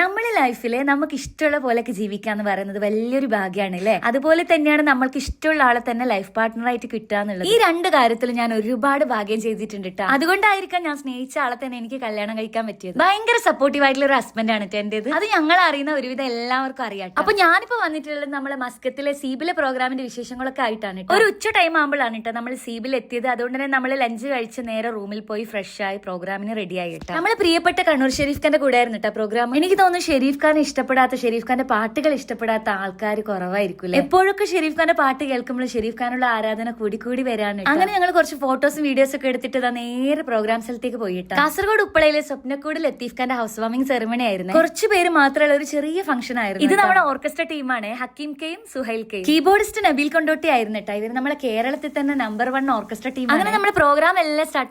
നമ്മുടെ ലൈഫിൽ നമുക്ക് ഇഷ്ടമുള്ള പോലെയൊക്കെ ജീവിക്കാന്ന് പറയുന്നത് വലിയൊരു ഭാഗ്യമാണ് അല്ലേ അതുപോലെ തന്നെയാണ് നമ്മൾക്ക് ഇഷ്ടമുള്ള ആളെ തന്നെ ലൈഫ് പാർട്ട്ണറായിട്ട് കിട്ടുക എന്നുള്ളത്. ഈ രണ്ട് കാര്യത്തിൽ ഞാൻ ഒരുപാട് ഭാഗ്യം ചെയ്തിട്ടുണ്ട് കേട്ടോ അതുകൊണ്ടായിരിക്കാം ഞാൻ സ്നേഹിച്ച ആളെ തന്നെ എനിക്ക് കല്യാണം കഴിക്കാൻ പറ്റിയത്. ഭയങ്കര സപ്പോർട്ടീവ് ആയിട്ടുള്ള ഒരു ഹസ്ബൻഡ് ആണ് എന്റേത് അത് ഞങ്ങൾ അറിയുന്ന ഒരുവിധം എല്ലാവർക്കും അറിയാം അപ്പൊ ഞാനിപ്പോ വന്നിട്ടുള്ളത് നമ്മളെ മസ്കത്തിലെ സീബിലെ പ്രോഗ്രാമിന്റെ വിശേഷങ്ങളൊക്കെ ആയിട്ടാണ് ട്ടോ. ഒരു ഉച്ച ടൈം ആകുമ്പോഴാണ് കേട്ടോ നമ്മൾ സീബിൽ എത്തിയത്. അതുകൊണ്ട് തന്നെ നമ്മൾ ലഞ്ച് കഴിച്ച് നേരെ റൂമിൽ പോയി ഫ്രഷ് ആയി പ്രോഗ്രാമിന് റെഡി ആയി കേട്ടോ നമ്മളെ പ്രിയപ്പെട്ട കണ്ണൂർ ഷെരീഫ് കൂടെ ആയിരുന്നു കേട്ടോ പ്രോഗ്രാം. എനിക്ക് തോന്നുന്നു ഷെരീഫ് ഖാൻ ഇഷ്ടപ്പെടാത്ത ഷെരീഫ് ഖാന്റെ പാട്ടുകൾ ഇഷ്ടപ്പെടാത്ത ആൾക്കാർ കുറവായിരിക്കും എപ്പോഴൊക്കെ ഷെരീഫ് ഖാന്റെ പാട്ട് കേൾക്കുമ്പോൾ ഷെരീഫ് ഖാനുള്ള ആരാധന കൂടി കൂടി വരാണ് അങ്ങനെ ഞങ്ങൾ കുറച്ച് ഫോട്ടോസും വീഡിയോസും ഒക്കെ എടുത്തിട്ട് നേരെ പ്രോഗ്രാം സ്ഥലത്തേക്ക് പോയിട്ട്. കാസർഗോഡ് ഉപ്പളയിലെ സ്വപ്നക്കൂട് ലത്തീഫ് ഖാന്റെ ഹൗസ് വാമിംഗ് സെറമണി ആയിരുന്നു. കുറച്ച് പേര് മാത്രമുള്ള ഒരു ചെറിയ ഫംഗ്ഷൻ ആയിരുന്നു ഇത് നമ്മുടെ ഓർക്കസ്ട്ര ടീമാണ് ഹക്കീം കെയും സുഹൈൽ കെയും. കീബോർഡിസ്റ്റ് നബീൽ കൊണ്ടോട്ടി ആയിരുന്നു കേട്ടോ. ഇവർ നമ്മുടെ കേരളത്തിൽ തന്നെ നമ്പർ വൺ ഓർക്കസ്ട്ര ടീം അങ്ങനെ നമ്മുടെ പ്രോഗ്രാം എല്ലാം സ്റ്റാർട്ട്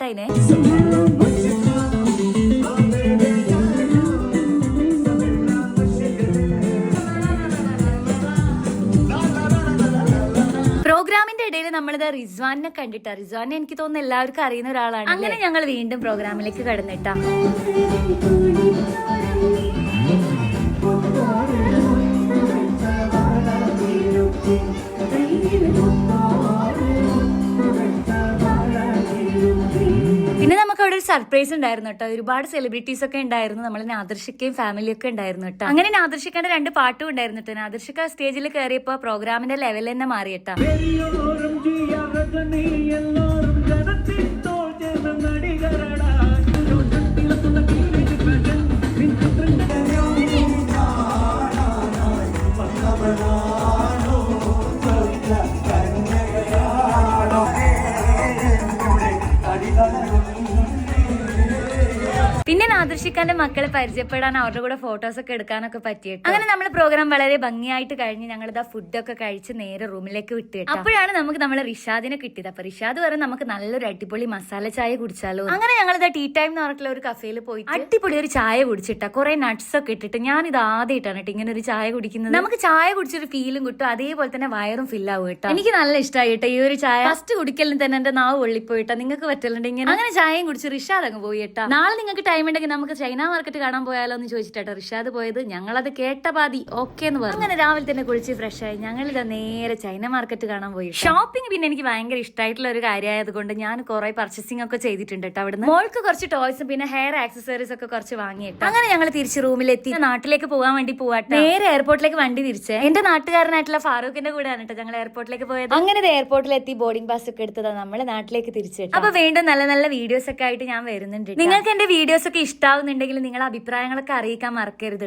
പ്രോഗ്രാമിന്റെ ഇടയിൽ നമ്മളിത് റിസ്വാനെ കണ്ടിട്ടാ. റിസ്വാനെ എനിക്ക് തോന്നുന്നു എല്ലാവർക്കും അറിയുന്ന ഒരാളാണ് അങ്ങനെ ഞങ്ങൾ വീണ്ടും പ്രോഗ്രാമിലേക്ക് കടന്നിട്ടാ. പിന്നെ നമുക്ക് അവിടെ ഒരു സർപ്രൈസ് ഉണ്ടായിരുന്നു കേട്ടോ. ഒരുപാട് സെലിബ്രിറ്റീസ് ഒക്കെ ഉണ്ടായിരുന്നു. നമ്മൾ ഫാമിലി ഒക്കെ ഉണ്ടായിരുന്നു കേട്ടോ. അങ്ങനെ നാദർശിക്കാന്റെ രണ്ട് പാട്ടും ഉണ്ടായിരുന്നു കേട്ടോ. നാദർശിക്ക സ്റ്റേജിൽ കയറിയപ്പോ പ്രോഗ്രാമിന്റെ ലെവൽ തന്നെ ജനത്തിൻ നടികരടാ. പിന്നെ നാദർശിക്കാന്റെ മക്കളെ പരിചയപ്പെടാൻ അവരുടെ കൂടെ ഫോട്ടോസ് ഒക്കെ എടുക്കാനൊക്കെ പറ്റിയിട്ട്? അങ്ങനെ നമ്മൾ പ്രോഗ്രാം വളരെ ഭംഗിയായിട്ട് കഴിഞ്ഞ് ഞങ്ങൾ ഇതാ ഫുഡൊക്കെ കഴിച്ച് നേരെ റൂമിലേക്ക് വിട്ടു അപ്പോഴാണ് നമുക്ക് നമ്മളെ റിഷാദിനെ കിട്ടിയത്. അപ്പൊ റിഷാദ് പറഞ്ഞ നമുക്ക് നല്ലൊരു അടിപൊളി മസാല ചായ കുടിച്ചാലോ അങ്ങനെ ഞങ്ങൾ ഇതാ ടീ ടൈം എന്ന് പറഞ്ഞിട്ടുള്ള ഒരു കഫേയിൽ പോയി അടിപൊളി ഒരു ചായ കുടിച്ചിട്ട. കുറെ നട്ട്സ് ഒക്കെ ഇട്ടിട്ട് ഞാൻ ഇത് ആദ്യമായിട്ടാണ് കേട്ടോ ഇങ്ങനെ ഒരു ചായ കുടിക്കുന്നത്. നമുക്ക് ചായ കുടിച്ചൊരു ഫീലും കിട്ടും. അതേപോലെ തന്നെ വയറും ഫിൽ ആവും കേട്ടോ. എനിക്ക് നല്ല ഇഷ്ടമായി കേട്ടോ ഈ ഒരു ചായ. ഫസ്റ്റ് കുടിക്കലിന് തന്നെ എന്റെ നാവ് ഒള്ളിപ്പോയിട്ടാ നിങ്ങൾക്ക് പറ്റലുണ്ട് ഇങ്ങനെ അങ്ങനെ ചായയും കുടിച്ച് റിഷാദ് അങ്ങ് പോയി കേട്ടാ. നാളെ നിങ്ങൾക്ക് ടൈം ഉണ്ടെങ്കിൽ നമുക്ക് ചൈന മാർക്കറ്റ് കാണാൻ പോയാലോ എന്ന് ചോദിച്ചിട്ടാട്ടോ റിഷാദ് പോയത്. ഞങ്ങളത് കേട്ട പാതി ഓക്കെ എന്ന് പറഞ്ഞു. അങ്ങനെ രാവിലെ തന്നെ കുളിച്ച് ഫ്രഷ് ആയി. ഞങ്ങൾ ഇതാ നേരെ ചൈന മാർക്കറ്റ് കാണാൻ പോയി. ഷോപ്പിംഗ് പിന്നെ എനിക്ക് ഭയങ്കര ഇഷ്ടമായിട്ടുള്ള ഒരു കാര്യമായതുകൊണ്ട് ഞാൻ കുറെ പർച്ചേസിംഗ് ഒക്കെ ചെയ്തിട്ടുണ്ട് കേട്ടോ അവിടുന്ന്. മോൾക്ക് കുറച്ച് ടോയ്സും പിന്നെ ഹെയർ ആക്സസറീസ് ഒക്കെ കുറച്ച് വാങ്ങിയിട്ട്. അങ്ങനെ ഞങ്ങൾ തിരിച്ച് റൂമിലെത്തി. നാട്ടിലേക്ക് പോകാൻ വേണ്ടി പോവാട്ടെ. നേരെ എയർപോർട്ടിലേക്ക് വണ്ടി തിരിച്ച്. എന്റെ നാട്ടുകാരനായിട്ടുള്ള ഫാറൂഖിന്റെ കൂടെയാണ് കേട്ടോ ഞങ്ങൾ എയർപോർട്ടിലേക്ക് പോയത്. അങ്ങനെ എയർപോർട്ടിലെത്തി ബോർഡിംഗ് പാസ് ഒക്കെ എടുത്തതാ നമ്മളെ നാട്ടിലേക്ക് തിരിച്ചു അപ്പൊ വീണ്ടും നല്ല നല്ല വീഡിയോസ് ഒക്കെ ആയിട്ട് ഞാൻ വരുന്നുണ്ട് നിങ്ങൾക്ക് എന്റെ വീഡിയോസ് ഒക്കെ ഇഷ്ടാവുന്നുണ്ടെങ്കിൽ നിങ്ങളുടെ അഭിപ്രായങ്ങളൊക്കെ അറിയിക്കാൻ മറക്കരുത്.